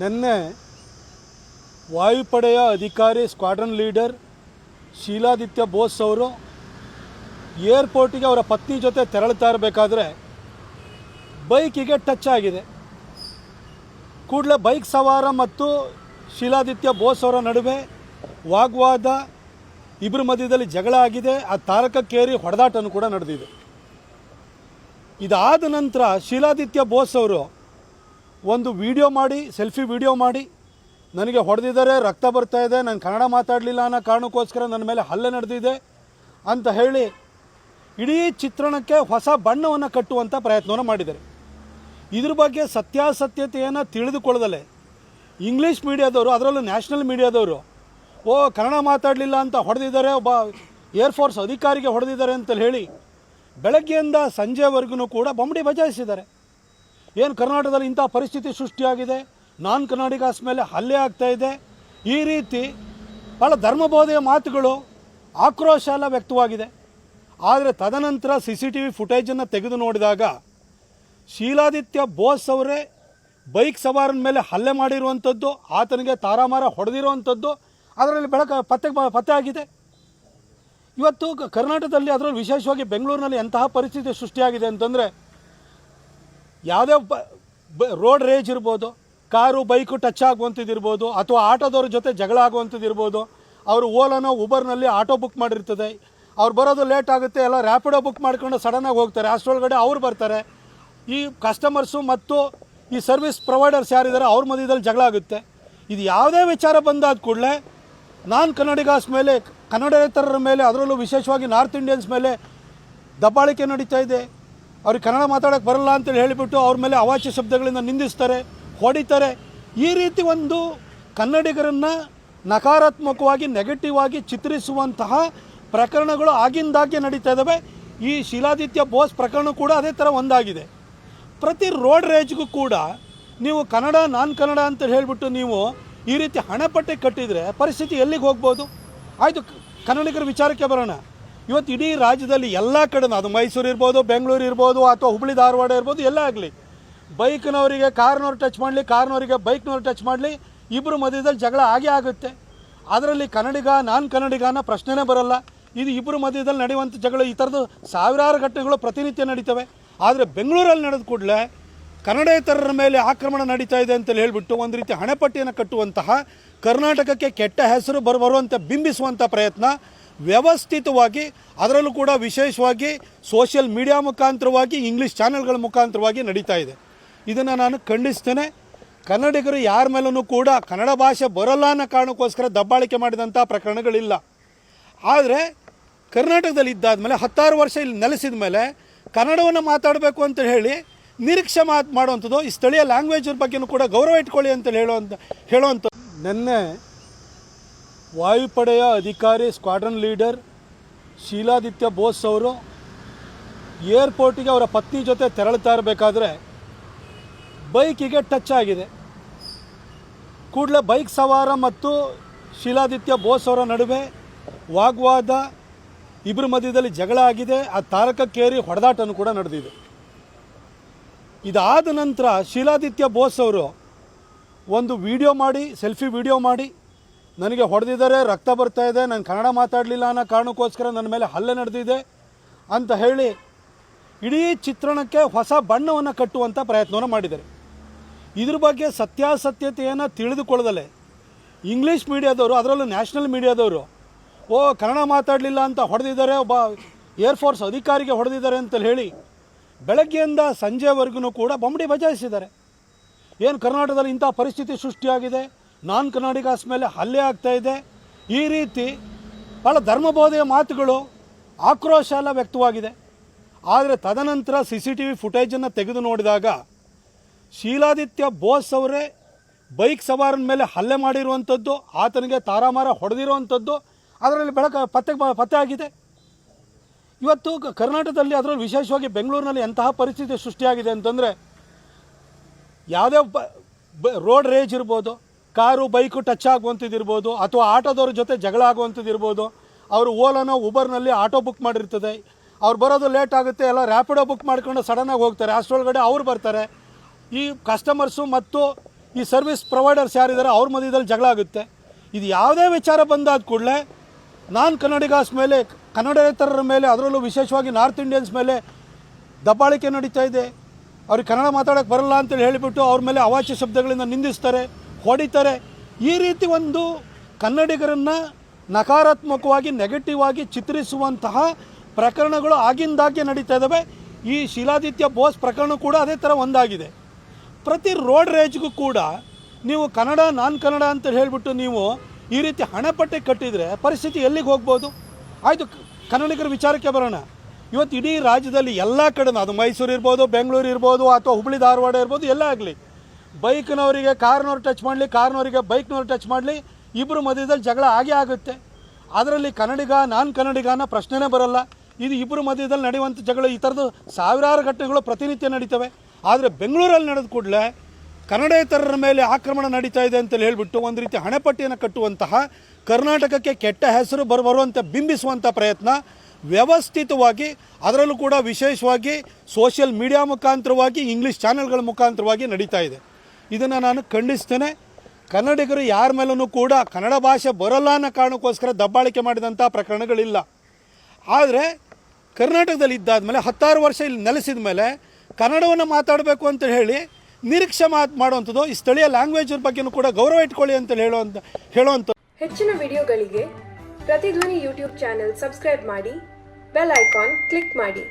ನಿನ್ನೆ ವಾಯುಪಡೆಯ ಅಧಿಕಾರಿ ಸ್ಕ್ವಾಡ್ರನ್ ಲೀಡರ್ ಶೀಲಾದಿತ್ಯ ಬೋಸ್ ಅವರು ಏರ್ಪೋರ್ಟಿಗೆ ಅವರ ಪತ್ನಿ ಜೊತೆ ತೆರಳುತ್ತಾ ಇರಬೇಕಾದ್ರೆ ಬೈಕಿಗೆ ಟಚ್ ಆಗಿದೆ. ಕೂಡಲೇ ಬೈಕ್ ಸವಾರ ಮತ್ತು ಶೀಲಾದಿತ್ಯ ಬೋಸ್ ಅವರ ನಡುವೆ ವಾಗ್ವಾದ ಇಬ್ಬರ ಮಧ್ಯದಲ್ಲಿ ಜಗಳ ಆಗಿದೆ, ಆ ತಾರಕಕ್ಕೇರಿ ಹೊಡೆದಾಟನೂ ಕೂಡ ನಡೆದಿದೆ. ಇದಾದ ನಂತರ ಶೀಲಾದಿತ್ಯ ಬೋಸ್ ಅವರು ಒಂದು ವಿಡಿಯೋ ಮಾಡಿ, ಸೆಲ್ಫಿ ವಿಡಿಯೋ ಮಾಡಿ. ನನಗೆ ಹೊಡೆದಿದ್ದಾರೆ, ರಕ್ತ ಬರ್ತಾ ಇದೆ, ನಾನು ಕನ್ನಡ ಮಾತಾಡಲಿಲ್ಲ ಅನ್ನೋ ಕಾರಣಕ್ಕೋಸ್ಕರ ನನ್ನ ಮೇಲೆ ಹಲ್ಲೆ ನಡೆದಿದೆ ಅಂತ ಹೇಳಿ ಇಡೀ ಚಿತ್ರಣಕ್ಕೆ ಹೊಸ ಬಣ್ಣವನ್ನು ಕಟ್ಟುವಂಥ ಪ್ರಯತ್ನವನ್ನು ಮಾಡಿದ್ದಾರೆ. ಇದ್ರ ಬಗ್ಗೆ ಸತ್ಯಾಸತ್ಯತೆಯನ್ನು ತಿಳಿದುಕೊಳ್ಳದಲ್ಲೇ ಇಂಗ್ಲೀಷ್ ಮೀಡಿಯಾದವರು, ಅದರಲ್ಲೂ ನ್ಯಾಷನಲ್ ಮೀಡಿಯಾದವರು, ಓ, ಕನ್ನಡ ಮಾತಾಡಲಿಲ್ಲ ಅಂತ ಹೊಡೆದಿದ್ದಾರೆ, ಒಬ್ಬ ಏರ್ಫೋರ್ಸ್ ಅಧಿಕಾರಿಗೆ ಹೊಡೆದಿದ್ದಾರೆ ಅಂತ ಹೇಳಿ ಬೆಳಗ್ಗೆಯಿಂದ ಸಂಜೆವರೆಗೂ ಕೂಡ ಬೊಂಬಡಿ ಬಜಾಯಿಸಿದ್ದಾರೆ. ಏನು ಕರ್ನಾಟಕದಲ್ಲಿ ಇಂಥ ಪರಿಸ್ಥಿತಿ ಸೃಷ್ಟಿಯಾಗಿದೆ? ನಾನ್ ಕನ್ನಡಿಗಾಸ್ ಮೇಲೆ ಹಲ್ಲೆ ಆಗ್ತಾ ಇದೆ. ಈ ರೀತಿ ಭಾಳ ಧರ್ಮಬೋಧೆಯ ಮಾತುಗಳು ಆಕ್ರೋಶ ಎಲ್ಲ ವ್ಯಕ್ತವಾಗಿದೆ. ಆದರೆ ತದನಂತರ ಸಿ ಸಿ ಟಿ ವಿ ಫುಟೇಜನ್ನು ತೆಗೆದು ನೋಡಿದಾಗ ಶೀಲಾದಿತ್ಯ ಬೋಸ್ ಅವರೇ ಬೈಕ್ ಸವಾರನ ಮೇಲೆ ಹಲ್ಲೆ ಮಾಡಿರುವಂಥದ್ದು, ಆತನಿಗೆ ತಾರಾಮಾರ ಹೊಡೆದಿರುವಂಥದ್ದು, ಅದರಲ್ಲಿ ಬೆಳಕ ಪತ್ತೆ ಪತ್ತೆ ಆಗಿದೆ. ಇವತ್ತು ಕರ್ನಾಟಕದಲ್ಲಿ ಅದರಲ್ಲಿ ವಿಶೇಷವಾಗಿ ಬೆಂಗಳೂರಿನಲ್ಲಿ ಎಂತಹ ಪರಿಸ್ಥಿತಿ ಸೃಷ್ಟಿಯಾಗಿದೆ ಅಂತಂದರೆ ಯಾವುದೇ ರೋಡ್ ರೇಜ್ ಇರ್ಬೋದು, ಕಾರು, ಬೈಕು ಟಚ್ ಆಗುವಂಥದ್ದು ಇರ್ಬೋದು, ಅಥವಾ ಆಟೋದವ್ರ ಜೊತೆ ಜಗಳ ಆಗುವಂಥದ್ದು ಇರ್ಬೋದು, ಅವರು ಓಲಾನೋ ಉಬರ್ನಲ್ಲಿ ಆಟೋ ಬುಕ್ ಮಾಡಿರ್ತದೆ. ಅವ್ರು ಬರೋದು ಲೇಟ್ ಆಗುತ್ತೆ, ಎಲ್ಲ ರ್ಯಾಪಿಡೋ ಬುಕ್ ಮಾಡ್ಕೊಂಡು ಸಡನ್ನಾಗಿ ಹೋಗ್ತಾರೆ. ಅಷ್ಟರೊಳಗಡೆ ಅವ್ರು ಬರ್ತಾರೆ. ಈ ಕಸ್ಟಮರ್ಸು ಮತ್ತು ಈ ಸರ್ವಿಸ್ ಪ್ರೊವೈಡರ್ಸ್ ಯಾರಿದ್ದಾರೆ ಅವ್ರ ಮಧ್ಯದಲ್ಲಿ ಜಗಳ ಆಗುತ್ತೆ. ಇದು ಯಾವುದೇ ವಿಚಾರ ಬಂದಾದ ಕೂಡಲೇ ನಾನ್ ಕನ್ನಡಿಗಾಸ್ ಮೇಲೆ ಕನ್ನಡೇತರರ ಮೇಲೆ, ಅದರಲ್ಲೂ ವಿಶೇಷವಾಗಿ ನಾರ್ತ್ ಇಂಡಿಯನ್ಸ್ ಮೇಲೆ ದಬ್ಬಾಳಿಕೆ ನಡೀತಾ ಇದೆ. ಅವ್ರಿಗೆ ಕನ್ನಡ ಮಾತಾಡೋಕ್ಕೆ ಬರಲ್ಲ ಅಂತೇಳಿ ಹೇಳಿಬಿಟ್ಟು ಅವ್ರ ಮೇಲೆ ಅವಾಚ್ಯ ಶಬ್ದಗಳಿಂದ ನಿಂದಿಸ್ತಾರೆ, ಹೊಡಿತಾರೆ. ಈ ರೀತಿ ಒಂದು ಕನ್ನಡಿಗರನ್ನು ನಕಾರಾತ್ಮಕವಾಗಿ ನೆಗೆಟಿವ್ ಆಗಿ ಚಿತ್ರಿಸುವಂತಹ ಪ್ರಕರಣಗಳು ಆಗಿಂದಾಗೆ ನಡೀತಾ ಇದ್ದಾವೆ ಈ ಶೀಲಾದಿತ್ಯ ಬೋಸ್ ಪ್ರಕರಣ ಕೂಡ ಅದೇ ಥರ ಒಂದಾಗಿದೆ. ಪ್ರತಿ ರೋಡ್ ರೇಜ್ಗೂ ಕೂಡ ನೀವು ಕನ್ನಡ ನಾನ್ ಕನ್ನಡ ಅಂತ ಹೇಳಿಬಿಟ್ಟು ನೀವು ಈ ರೀತಿ ಹಣಪಟ್ಟೆ ಕಟ್ಟಿದರೆ ಪರಿಸ್ಥಿತಿ ಎಲ್ಲಿಗೆ ಹೋಗ್ಬೋದು? ಆಯಿತು, ಕನ್ನಡಿಗರ ವಿಚಾರಕ್ಕೆ ಬರೋಣ. ಇವತ್ತು ಇಡೀ ರಾಜ್ಯದಲ್ಲಿ ಎಲ್ಲ ಕಡೆ ಅದು ಮೈಸೂರು ಇರ್ಬೋದು, ಬೆಂಗಳೂರು ಇರ್ಬೋದು, ಅಥವಾ ಹುಬ್ಳಿ, ಧಾರವಾಡ ಇರ್ಬೋದು, ಎಲ್ಲ ಆಗಲಿ. ಬೈಕ್ನವರಿಗೆ ಕಾರ್ನವ್ರು ಟಚ್ ಮಾಡಲಿ, ಕಾರ್ನವರಿಗೆ ಬೈಕ್ನವ್ರು ಟಚ್ ಮಾಡಲಿ ಇಬ್ಬರು ಮಧ್ಯದಲ್ಲಿ ಜಗಳ ಆಗೇ ಆಗುತ್ತೆ. ಅದರಲ್ಲಿ ಕನ್ನಡಿಗ, ನಾನ್ ಅನ್ನೋ ಪ್ರಶ್ನೆನೇ ಬರಲ್ಲ. ಇದು ಇಬ್ಬರು ಮಧ್ಯದಲ್ಲಿ ನಡೆಯುವಂಥ ಜಗಳ, ಈ ಥರದ್ದು ಸಾವಿರಾರು ಘಟನೆಗಳು ಪ್ರತಿನಿತ್ಯ ನಡೀತವೆ. ಆದರೆ ಬೆಂಗಳೂರಲ್ಲಿ ನಡೆದ ಕೂಡಲೇ ಕನ್ನಡೇತರರ ಮೇಲೆ ಆಕ್ರಮಣ ನಡೀತಾ ಇದೆ ಅಂತೇಳಿ ಹೇಳಿಬಿಟ್ಟು ಒಂದು ರೀತಿ ಹಣೆಪಟ್ಟಿಯನ್ನು ಕಟ್ಟುವಂತಹ ಕರ್ನಾಟಕಕ್ಕೆ ಕೆಟ್ಟ ಹೆಸರು ಬರು ಬರುವಂಥ ಬಿಂಬಿಸುವಂಥ ಪ್ರಯತ್ನ ವ್ಯವಸ್ಥಿತವಾಗಿ, ಅದರಲ್ಲೂ ಕೂಡ ವಿಶೇಷವಾಗಿ ಸೋಷಿಯಲ್ ಮೀಡಿಯಾ ಮುಖಾಂತರವಾಗಿ ಇಂಗ್ಲೀಷ್ ಚಾನೆಲ್ಗಳ ಮುಖಾಂತರವಾಗಿ ನಡೀತಾ ಇದೆ. ಇದನ್ನು ನಾನು ಖಂಡಿಸ್ತೇನೆ. ಕನ್ನಡಿಗರು ಯಾರ ಮೇಲೂ ಕೂಡ ಕನ್ನಡ ಭಾಷೆ ಬರಲ್ಲ ಅನ್ನೋ ಕಾರಣಕ್ಕೋಸ್ಕರ ದಬ್ಬಾಳಿಕೆ ಮಾಡಿದಂಥ ಪ್ರಕರಣಗಳಿಲ್ಲ. ಆದರೆ ಕರ್ನಾಟಕದಲ್ಲಿ ಇದ್ದಾದಮೇಲೆ ಹತ್ತಾರು ವರ್ಷ ಇಲ್ಲಿ ನೆಲೆಸಿದ ಮೇಲೆ ಕನ್ನಡವನ್ನು ಮಾತಾಡಬೇಕು ಅಂತ ಹೇಳಿ ನಿರೀಕ್ಷೆ ಮಾತು ಮಾಡುವಂಥದ್ದು ಈ ಸ್ಥಳೀಯ ಲ್ಯಾಂಗ್ವೇಜ್ ಬಗ್ಗೆನೂ ಕೂಡ ಗೌರವ ಇಟ್ಕೊಳ್ಳಿ ಅಂತ ಹೇಳುವಂಥ ಹೇಳುವಂಥ ನಿನ್ನೆ ವಾಯುಪಡೆಯ ಅಧಿಕಾರಿ ಸ್ಕ್ವಾಡ್ರನ್ ಲೀಡರ್ ಶೀಲಾದಿತ್ಯ ಬೋಸ್ ಅವರು ಏರ್ಪೋರ್ಟಿಗೆ ಅವರ ಪತ್ನಿ ಜೊತೆ ತೆರಳುತ್ತಾ ಇರಬೇಕಾದ್ರೆ ಬೈಕಿಗೆ ಟಚ್ ಆಗಿದೆ. ಕೂಡಲೇ ಬೈಕ್ ಸವಾರ ಮತ್ತು ಶೀಲಾದಿತ್ಯ ಬೋಸ್ ಅವರ ನಡುವೆ ವಾಗ್ವಾದ ಇಬ್ಬರ ಮಧ್ಯದಲ್ಲಿ ಜಗಳ ಆಗಿದೆ. ಆ ತಾರಕಕ್ಕೇರಿ ಹೊಡೆದಾಟನೂ ಕೂಡ ನಡೆದಿದೆ. ಇದಾದ ನಂತರ ಶೀಲಾದಿತ್ಯ ಬೋಸ್ ಅವರು ಒಂದು ವಿಡಿಯೋ ಮಾಡಿ, ಸೆಲ್ಫಿ ವಿಡಿಯೋ ಮಾಡಿ ನನಗೆ ಹೊಡೆದಿದ್ದಾರೆ, ರಕ್ತ ಬರ್ತಾ ಇದೆ, ನಾನು ಕನ್ನಡ ಮಾತಾಡಲಿಲ್ಲ ಅನ್ನೋ ಕಾರಣಕ್ಕೋಸ್ಕರ ನನ್ನ ಮೇಲೆ ಹಲ್ಲೆ ನಡೆದಿದೆ ಅಂತ ಹೇಳಿ ಇಡೀ ಚಿತ್ರಣಕ್ಕೆ ಹೊಸ ಬಣ್ಣವನ್ನು ಕಟ್ಟುವಂಥ ಪ್ರಯತ್ನವನ್ನು ಮಾಡಿದ್ದಾರೆ. ಇದ್ರ ಬಗ್ಗೆ ಸತ್ಯಾಸತ್ಯತೆಯನ್ನು ತಿಳಿದುಕೊಳ್ಳದಲೆ ಇಂಗ್ಲೀಷ್ ಮೀಡಿಯಾದವರು ಅದರಲ್ಲೂ ನ್ಯಾಷನಲ್ ಮೀಡಿಯಾದವರು ಓ, ಕನ್ನಡ ಮಾತಾಡಲಿಲ್ಲ ಅಂತ ಹೊಡೆದಿದ್ದಾರೆ, ಒಬ್ಬ ಏರ್ಫೋರ್ಸ್ ಅಧಿಕಾರಿಗೆ ಹೊಡೆದಿದ್ದಾರೆ ಅಂತ ಹೇಳಿ ಬೆಳಗ್ಗೆಯಿಂದ ಸಂಜೆವರೆಗೂ ಕೂಡ ಬೊಂಬಡಿ ಬಜಾಯಿಸಿದ್ದಾರೆ. ಏನು ಕರ್ನಾಟಕದಲ್ಲಿ ಇಂಥ ಪರಿಸ್ಥಿತಿ ಸೃಷ್ಟಿಯಾಗಿದೆ? ನಾನ್ ಕನ್ನಡಿಗಾಸ್ ಮೇಲೆ ಹಲ್ಲೆ ಆಗ್ತಾ ಇದೆ. ಈ ರೀತಿ ಭಾಳ ಧರ್ಮಬೋಧೆಯ ಮಾತುಗಳು ಆಕ್ರೋಶ ಎಲ್ಲ ವ್ಯಕ್ತವಾಗಿದೆ. ಆದರೆ ತದನಂತರ ಸಿ ಸಿ ಟಿ ವಿ ಫುಟೇಜನ್ನು ತೆಗೆದು ನೋಡಿದಾಗ ಶೀಲಾದಿತ್ಯ ಬೋಸ್ ಅವರೇ ಬೈಕ್ ಸವಾರನ ಮೇಲೆ ಹಲ್ಲೆ ಮಾಡಿರುವಂಥದ್ದು ಆತನಿಗೆ ತಾರಾಮಾರ ಹೊಡೆದಿರುವಂಥದ್ದು ಅದರಲ್ಲಿ ಬೆಳಕ ಪತ್ತೆ ಪತ್ತೆ ಆಗಿದೆ. ಇವತ್ತು ಕರ್ನಾಟಕದಲ್ಲಿ ಅದರಲ್ಲಿ ವಿಶೇಷವಾಗಿ ಬೆಂಗಳೂರಿನಲ್ಲಿ ಎಂತಹ ಪರಿಸ್ಥಿತಿ ಸೃಷ್ಟಿಯಾಗಿದೆ ಅಂತಂದರೆ ಯಾವುದೇ ರೋಡ್ ರೇಜ್ ಇರ್ಬೋದು ಕಾರು, ಬೈಕು ಟಚ್ ಆಗುವಂಥದ್ದಿರ್ಬೋದು ಅಥವಾ ಆಟೋದವ್ರ ಜೊತೆ ಜಗಳ ಆಗುವಂಥದ್ದಿರ್ಬೋದು. ಅವರು ಓಲಾನೋ, ಉಬರ್ನಲ್ಲಿ ಆಟೋ ಬುಕ್ ಮಾಡಿರ್ತದೆ. ಅವ್ರು ಬರೋದು ಲೇಟ್ ಆಗುತ್ತೆ, ಎಲ್ಲ ರ್ಯಾಪಿಡೋ ಬುಕ್ ಮಾಡ್ಕೊಂಡು ಸಡನ್ನಾಗಿ ಹೋಗ್ತಾರೆ. ಅಷ್ಟರೊಳಗಡೆ ಅವ್ರು ಬರ್ತಾರೆ. ಈ ಕಸ್ಟಮರ್ಸು ಮತ್ತು ಈ ಸರ್ವಿಸ್ ಪ್ರೊವೈಡರ್ಸ್ ಯಾರಿದ್ದಾರೆ ಅವ್ರ ಮಧ್ಯದಲ್ಲಿ ಜಗಳ ಆಗುತ್ತೆ. ಇದು ಯಾವುದೇ ವಿಚಾರ ಬಂದಾದ ಕೂಡಲೇ ನಾನು ಕನ್ನಡಿಗಾಸ್ ಮೇಲೆ, ಕನ್ನಡೇತರರ ಮೇಲೆ, ಅದರಲ್ಲೂ ವಿಶೇಷವಾಗಿ ನಾರ್ತ್ ಇಂಡಿಯನ್ಸ್ ಮೇಲೆ ದಬ್ಬಾಳಿಕೆ ನಡೀತಾ ಇದೆ. ಅವ್ರಿಗೆ ಕನ್ನಡ ಮಾತಾಡೋಕ್ಕೆ ಬರಲ್ಲ ಅಂತೇಳಿ ಹೇಳಿಬಿಟ್ಟು ಅವ್ರ ಮೇಲೆ ಅವಾಚ್ಯ ಶಬ್ದಗಳಿಂದ ನಿಂದಿಸ್ತಾರೆ. ಹೊಡಿತಾರೆ. ಈ ರೀತಿ ಒಂದು ಕನ್ನಡಿಗರನ್ನು ನಕಾರಾತ್ಮಕವಾಗಿ ನೆಗೆಟಿವ್ ಆಗಿ ಚಿತ್ರಿಸುವಂತಹ ಪ್ರಕರಣಗಳು ಆಗಿಂದಾಗೆ ನಡೀತಾ ಇದ್ದಾವೆ ಈ ಶೀಲಾದಿತ್ಯ ಬೋಸ್ ಪ್ರಕರಣ ಕೂಡ ಅದೇ ಥರ ಒಂದಾಗಿದೆ. ಪ್ರತಿ ರೋಡ್ ರೇಜ್ಗೂ ಕೂಡ ನೀವು ಕನ್ನಡ ನಾನ್ ಕನ್ನಡ ಅಂತ ಹೇಳಿಬಿಟ್ಟು ನೀವು ಈ ರೀತಿ ಹಣಪಟ್ಟಿ ಕಟ್ಟಿದರೆ ಪರಿಸ್ಥಿತಿ ಎಲ್ಲಿಗೆ ಹೋಗ್ಬೋದು? ಆಯಿತು, ಕನ್ನಡಿಗರ ವಿಚಾರಕ್ಕೆ ಬರೋಣ. ಇವತ್ತು ಇಡೀ ರಾಜ್ಯದಲ್ಲಿ ಎಲ್ಲ ಕಡೆ ಅದು ಮೈಸೂರು ಇರ್ಬೋದು, ಬೆಂಗಳೂರು ಇರ್ಬೋದು, ಅಥವಾ ಹುಬ್ಬಳ್ಳಿ ಧಾರವಾಡ ಇರ್ಬೋದು, ಎಲ್ಲ ಆಗಲಿ ಬೈಕ್ನವರಿಗೆ ಕಾರ್ನವ್ರು ಟಚ್ ಮಾಡಲಿ ಕಾರ್ನವರಿಗೆ ಬೈಕ್ನವ್ರು ಟಚ್ ಮಾಡಲಿ ಇಬ್ಬರು ಮಧ್ಯದಲ್ಲಿ ಜಗಳ ಆಗೇ ಆಗುತ್ತೆ. ಅದರಲ್ಲಿ ಕನ್ನಡಿಗ, ನಾನ್ ಅನ್ನೋ ಪ್ರಶ್ನೆನೇ ಬರಲ್ಲ. ಇದು ಇಬ್ಬರು ಮಧ್ಯದಲ್ಲಿ ನಡೆಯುವಂಥ ಜಗಳ, ಈ ಥರದ್ದು ಸಾವಿರಾರು ಘಟನೆಗಳು ಪ್ರತಿನಿತ್ಯ ನಡೀತವೆ. ಆದರೆ ಬೆಂಗಳೂರಲ್ಲಿ ನಡೆದ ಕೂಡಲೇ ಕನ್ನಡೇತರರ ಮೇಲೆ ಆಕ್ರಮಣ ನಡೀತಾ ಇದೆ ಅಂತೇಳಿ ಹೇಳಿಬಿಟ್ಟು ಒಂದು ರೀತಿ ಹಣೆಪಟ್ಟಿಯನ್ನು ಕಟ್ಟುವಂತಹ ಕರ್ನಾಟಕಕ್ಕೆ ಕೆಟ್ಟ ಹೆಸರು ಬರು, ಬರುವಂತೆ ಬಿಂಬಿಸುವಂಥ ಪ್ರಯತ್ನ ವ್ಯವಸ್ಥಿತವಾಗಿ, ಅದರಲ್ಲೂ ಕೂಡ ವಿಶೇಷವಾಗಿ ಸೋಷಿಯಲ್ ಮೀಡಿಯಾ ಮುಖಾಂತರವಾಗಿ ಇಂಗ್ಲೀಷ್ ಚಾನೆಲ್ಗಳ ಮುಖಾಂತರವಾಗಿ ನಡೀತಾ ಇದೆ. ಇದನ್ನು ನಾನು ಖಂಡಿಸ್ತೇನೆ. ಕನ್ನಡಿಗರು ಯಾರ ಮೇಲೂ ಕೂಡ ಕನ್ನಡ ಭಾಷೆ ಬರಲ್ಲ ಅನ್ನೋ ಕಾರಣಕ್ಕೋಸ್ಕರ ದಬ್ಬಾಳಿಕೆ ಮಾಡಿದಂಥ ಪ್ರಕರಣಗಳಿಲ್ಲ. ಆದರೆ ಕರ್ನಾಟಕದಲ್ಲಿ ಇದ್ದಾದಮೇಲೆ ಹತ್ತಾರು ವರ್ಷ ಇಲ್ಲಿ ನೆಲೆಸಿದ ಮೇಲೆ ಕನ್ನಡವನ್ನು ಮಾತಾಡಬೇಕು ಅಂತ ಹೇಳಿ ನಿರೀಕ್ಷೆ ಮಾತು ಮಾಡುವಂಥದ್ದು, ಈ ಸ್ಥಳೀಯ ಲ್ಯಾಂಗ್ವೇಜ್ ಬಗ್ಗೆನೂ ಕೂಡ ಗೌರವ ಇಟ್ಕೊಳ್ಳಿ ಅಂತ ಹೇಳುವಂಥ ಹೇಳುವಂಥ ಹೆಚ್ಚಿನ ವಿಡಿಯೋಗಳಿಗೆ ಪ್ರತಿಧ್ವನಿ ಯೂಟ್ಯೂಬ್ ಚಾನೆಲ್ ಸಬ್ಸ್ಕ್ರೈಬ್ ಮಾಡಿ, ಬೆಲ್ ಐಕಾನ್ ಕ್ಲಿಕ್ ಮಾಡಿ.